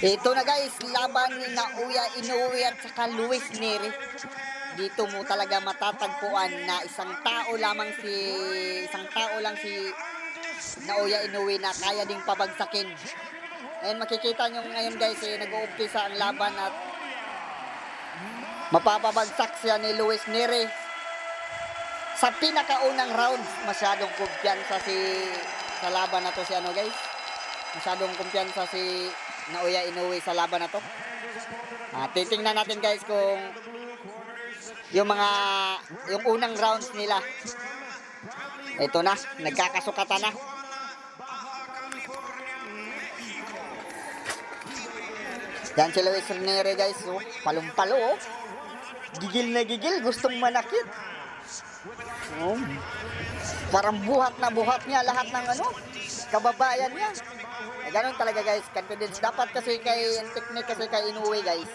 Ito na guys, laban ni Nauya Inoue at saka Luis Neri. Dito mo talaga matatagpuan na isang tao lamang si isang tao lang si Nauya Inoue na kaya ding pabagsakin. Ngayon makikita nyo ngayon guys, eh, nag-uumpisa ang laban at mapapabagsak siya ni Luis Neri. Sa pinakaunang round, masyadong kumpiyansa si sa laban na to si ano guys. Masyadong kumpiyansa si Naoya Inoue sa laban na to. Ah, titingnan natin guys kung yung mga yung unang rounds nila. Ito na, nagkakasukatan na. Yan si Luis Nere guys, oh. palong-palo oh. Gigil na gigil, gustong manakit. Oh. Parang buhat na buhat niya lahat ng ano, kababayan niya. Ganun talaga guys, confidence. Dapat kasi kay, technique kasi kay Inoue guys.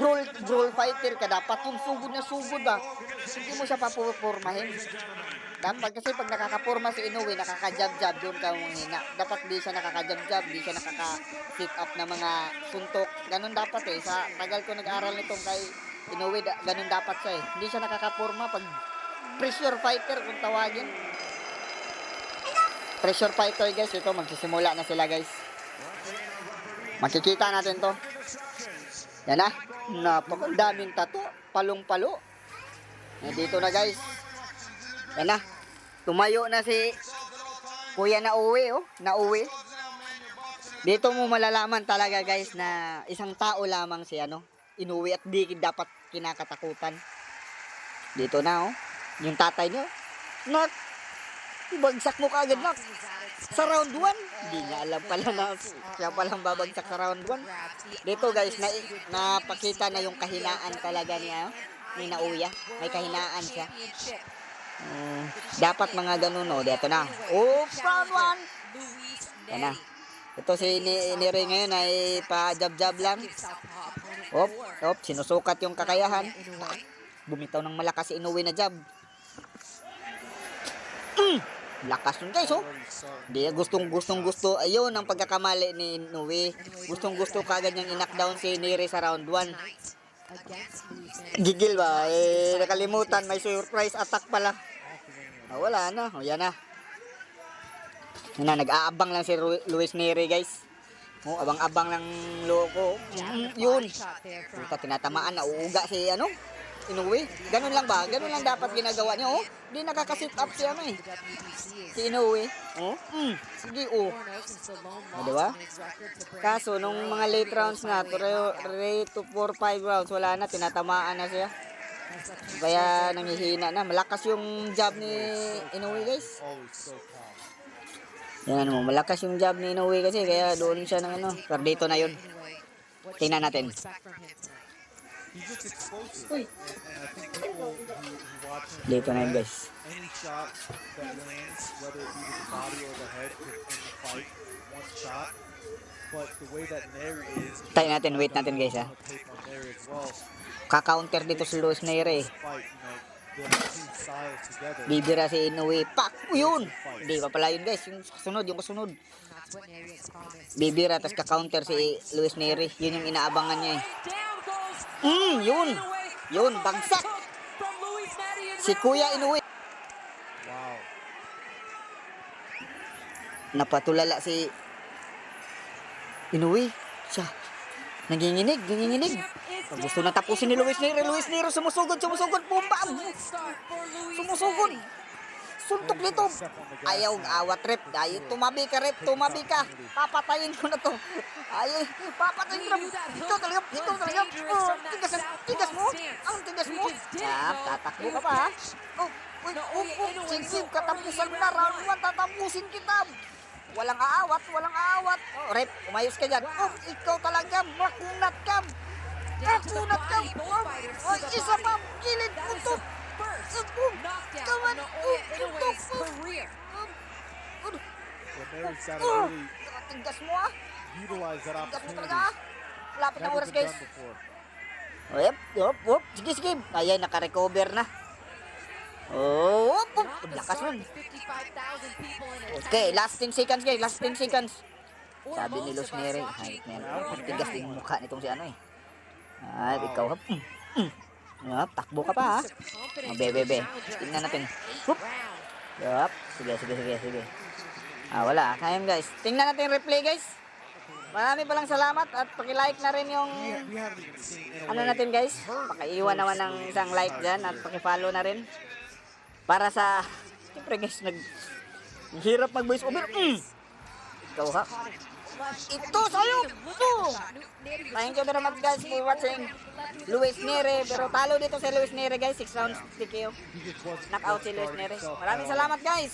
Brawl, brawl fighter ka dapat yung sugod na sugod ba. Hindi mo siya papupurmahin. Dapat kasi pag nakakapurma si Inoue, nakaka-jab-jab, doon ka hina. Dapat di siya nakaka-jab-jab, di siya nakaka-sit up na mga suntok. Ganun dapat eh. Sa tagal ko nag-aral nitong kay Inoue, da- ganun dapat siya eh. Hindi siya nakakapurma pag pressure fighter kung tawagin. Pressure fighter guys, ito magsisimula na sila guys. Makikita natin to. Yan na, napakadaming tato, palong-palo. Eh, dito na guys. Yan na, tumayo na si Kuya na uwi oh, na uwi. Dito mo malalaman talaga guys na isang tao lamang si ano, inuwi at di dapat kinakatakutan. Dito na oh, yung tatay niyo. Nak, bagsak mo kaagad nak. Sa round 1, hindi niya alam pala na siya palang babagsak sa round 1. Dito guys, na, napakita na yung kahinaan talaga niya ni Nauya. May kahinaan siya. Mm, dapat mga ganun no. Dito na. Oh, round 1. Yan na. Ito si ni, ni Ray ngayon ay pa-jab-jab lang. Op, op, sinusukat yung kakayahan. Bumitaw ng malakas si na jab. Mm, lakas nun guys oh. Di gustong gustong gusto. Ayun ang pagkakamali ni Inoue. Gustong gusto kagad niyang i-knockdown si Neri sa round 1. Gigil ba? Eh, nakalimutan. May surprise attack pala. Ah, wala na. O, yan na. Yan na, nag-aabang lang si Luis Neri, guys. Oh, abang-abang lang loko. Mm, yun. Puta, tinatamaan. Nauuga si, ano? Inuwi. Ganun lang ba? Ganun lang dapat ginagawa niya, oh. Hindi nakakasit up si, ano, eh. Si Inuwi. Oh, mm. Sige, oh. Ah, diba? Kaso, nung mga late rounds na, 3 to 4, 5 rounds, wala na, tinatamaan na siya. Kaya nangihina na. Malakas yung jab ni Inoue guys. Yan ano, malakas yung jab ni Inoue kasi kaya doon siya ng ano. Pero dito na yun. Tingnan natin. He's just explosive. Uy. And I think people who, who watch him, Dito na yun guys. any shot that lands, whether it be the body or the head, end the fight one shot. But the way that Nair is, Tayo natin, wait natin guys ha. on the tape on Nair as well, Kaka-counter dito si Luis Nere. fight, you know, the two styles together. Bibira si Inoue. Pak! Yun! Hindi pa pala yun guys. Yung kasunod, yung kasunod. Bibira, tapos ka-counter si Luis Nere. Yun yung inaabangan niya eh. Mm, yun! Yun, bagsak! Si Kuya Inoue. Wow. napatulala si Inuwi. Siya, nanginginig, nanginginig. Pag gusto na tapusin ni Luis Nero, Luis Nero sumusugod, sumusugod, pumpa! Sumusugod! Suntok nito! Ayaw, awat rep. Ayaw, tumabi ka rep, tumabi ka. Papatayin ko na to. Ayaw, papatayin ko na. Ikaw talaga, ikaw talaga. Oh, tigas, tigas mo. Ang tigas mo. Ah, tatakbo ka pa ha. Oh, uy, oh, oh, sige, katapusan mo na. Round 1, tatapusin kita. Walang aawat, walang aawat. Oh, rep, umayos ka dyan. Oh, ikaw talaga, makunat ka. Makunat ka. Oh, oh, isa pa, gilid mo to. Knockdown on Naoya Inoue's career. Nair's got to Oh, really utilize that opportunity. ah. Lapit na Never oras been guys. done before. Yep, yep, yep. Sige, sige. Ayan, naka-recover na. Oh, whoop, whoop. Lakas nun. with 55,000 people in Okay, last 10 seconds guys, last 10 seconds. Sabi ni hockey. na yan. Ang tigas din yung mukha nitong si ano eh. Ay, ikaw hap. Mm, mm. Yup, takbo ka pa ha. Oh, be, be, Tingnan natin. round. Yup. Sige, sige, sige, sige. Ah, wala. Kayam guys. Tingnan natin yung replay guys. Marami palang salamat at paki-like na rin yung ano natin guys. Pakaiwan naman ng isang like dyan at paki-follow na rin. Para sa, siyempre guys, nag, hirap mag voice over. Mm. Ikaw ha. Ito sa'yo! Ito! Thank you very much guys for watching. Luis Nere, pero talo dito si Luis Nere guys, 6 rounds TKO. Knockout si Luis Nere. Maraming salamat guys.